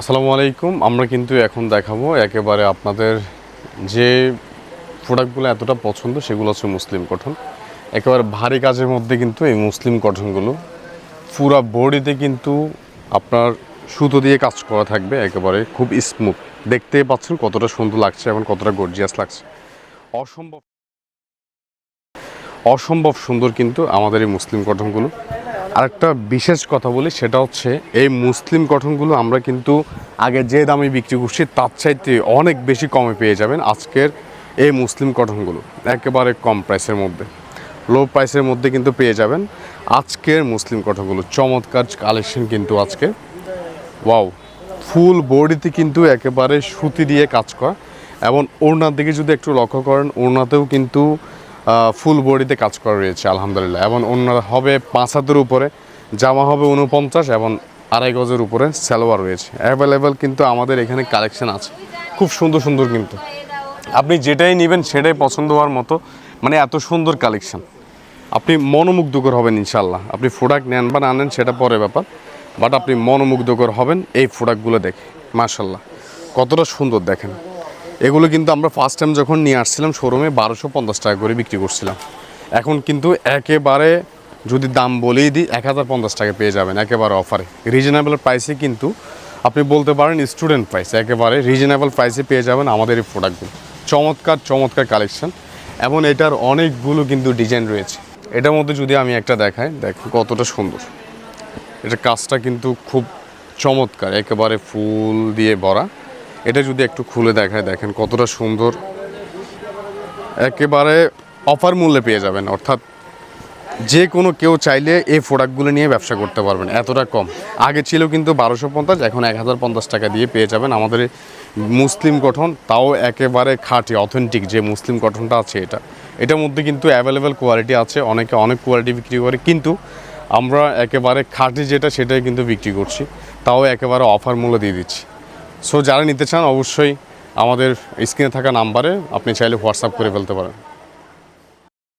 আসসালামু আলাইকুম। আমরা কিন্তু এখন দেখাবো একেবারে আপনাদের যে প্রোডাক্টগুলো এতটা পছন্দ সেগুলো হচ্ছে মুসলিম কটন। একেবারে ভারী কাজের মধ্যে কিন্তু এই মুসলিম কটনগুলো। পুরা বডিতে কিন্তু আপনার সুতো দিয়ে কাজ করা থাকবে, একেবারে খুব স্মুথ দেখতেই পাচ্ছেন কতটা সুন্দর লাগছে এবং কতটা গর্জিয়াস লাগছে। অসম্ভব অসম্ভব সুন্দর কিন্তু আমাদের এই মুসলিম কটনগুলো। আরেকটা বিশেষ কথা বলি, সেটা হচ্ছে এই মুসলিম কটনগুলো আমরা কিন্তু আগে যে দামে বিক্রি করছি, তার চাইতে অনেক বেশি কমে পেয়ে যাবেন আজকের এই মুসলিম কটনগুলো একেবারে কম প্রাইসের মধ্যে লো প্রাইসের মধ্যে কিন্তু পেয়ে যাবেন আজকের মুসলিম কটনগুলো চমৎকার কালেকশন কিন্তু আজকে। ওয়াও ফুল বডিতে কিন্তু একেবারে সুতি দিয়ে কাজ করা। এবং ওড়নার দিকে যদি একটু লক্ষ্য করেন, ওড়নাতেও কিন্তু ফুল বডিতে কাজ করা রয়েছে, আলহামদুলিল্লাহ। এবং অন্য হবে পাঁচ হাতের উপরে, জামা হবে উনপঞ্চাশ এবং আড়াই গজের উপরে সালোয়ার রয়েছে। অ্যাভেলেবেল কিন্তু আমাদের এখানে কালেকশন আছে। খুব সুন্দর সুন্দর কিন্তু। আপনি যেটাই নেবেন সেটাই পছন্দ হওয়ার মতো মানে এত সুন্দর কালেকশন আপনি মনোমুগ্ধকর হবেন ইনশাল্লাহ আপনি প্রোডাক্ট নেন বা না নেন সেটা পরে ব্যাপার। বাট আপনি মনোমুগ্ধকর হবেন এই প্রোডাক্টগুলো দেখে। মার্শাল্লাহ কতটা সুন্দর দেখেন। এগুলো কিন্তু আমরা ফার্স্ট টাইম যখন নিয়ে আসছিলাম শোরুমে বারোশো পঞ্চাশ টাকা করে বিক্রি করছিলাম। এখন কিন্তু একেবারে যদি দাম বলেই দিই, এক হাজার পঞ্চাশ টাকা পেয়ে যাবেন একেবারে অফারে রিজনেবল প্রাইসে কিন্তু আপনি বলতে পারেন স্টুডেন্ট প্রাইস একেবারে রিজনেবল প্রাইসে পেয়ে যাবেন আমাদের এই প্রোডাক্টগুলো চমৎকার চমৎকার কালেকশন এবং এটার অনেকগুলো কিন্তু ডিজাইন রয়েছে। এটার মধ্যে যদি আমি একটা দেখাই, দেখো কতটা সুন্দর। এটা কাজটা কিন্তু খুব চমৎকার, একেবারে ফুল দিয়ে ভরা। এটা যদি একটু খুলে দেখায়, দেখেন কতটা সুন্দর। একেবারে অফার মূল্যে পেয়ে যাবেন। অর্থাৎ যে কোনো কেউ চাইলে এই প্রোডাক্টগুলো নিয়ে ব্যবসা করতে পারবেন, এতটা কম। আগে ছিল কিন্তু বারোশো পঞ্চাশ, এখন এক হাজার পঞ্চাশ টাকা দিয়ে পেয়ে যাবেন। আমাদের মুসলিম গঠন তাও একেবারে খাঁটি অথেন্টিক যে মুসলিম গঠনটা আছে এটা। এটার মধ্যে কিন্তু অ্যাভেলেবেল কোয়ালিটি আছে, অনেকে অনেক কোয়ালিটি বিক্রি করে, কিন্তু আমরা একেবারে খাঁটি যেটা, সেটাই কিন্তু বিক্রি করছি। তাও একেবারে অফার মূল্য দিয়ে দিচ্ছি। সো যারা নিতে চান, অবশ্যই আমাদের স্ক্রিনে থাকা নাম্বারে আপনি চাইলে হোয়াটসঅ্যাপ করে ফেলতে পারেন।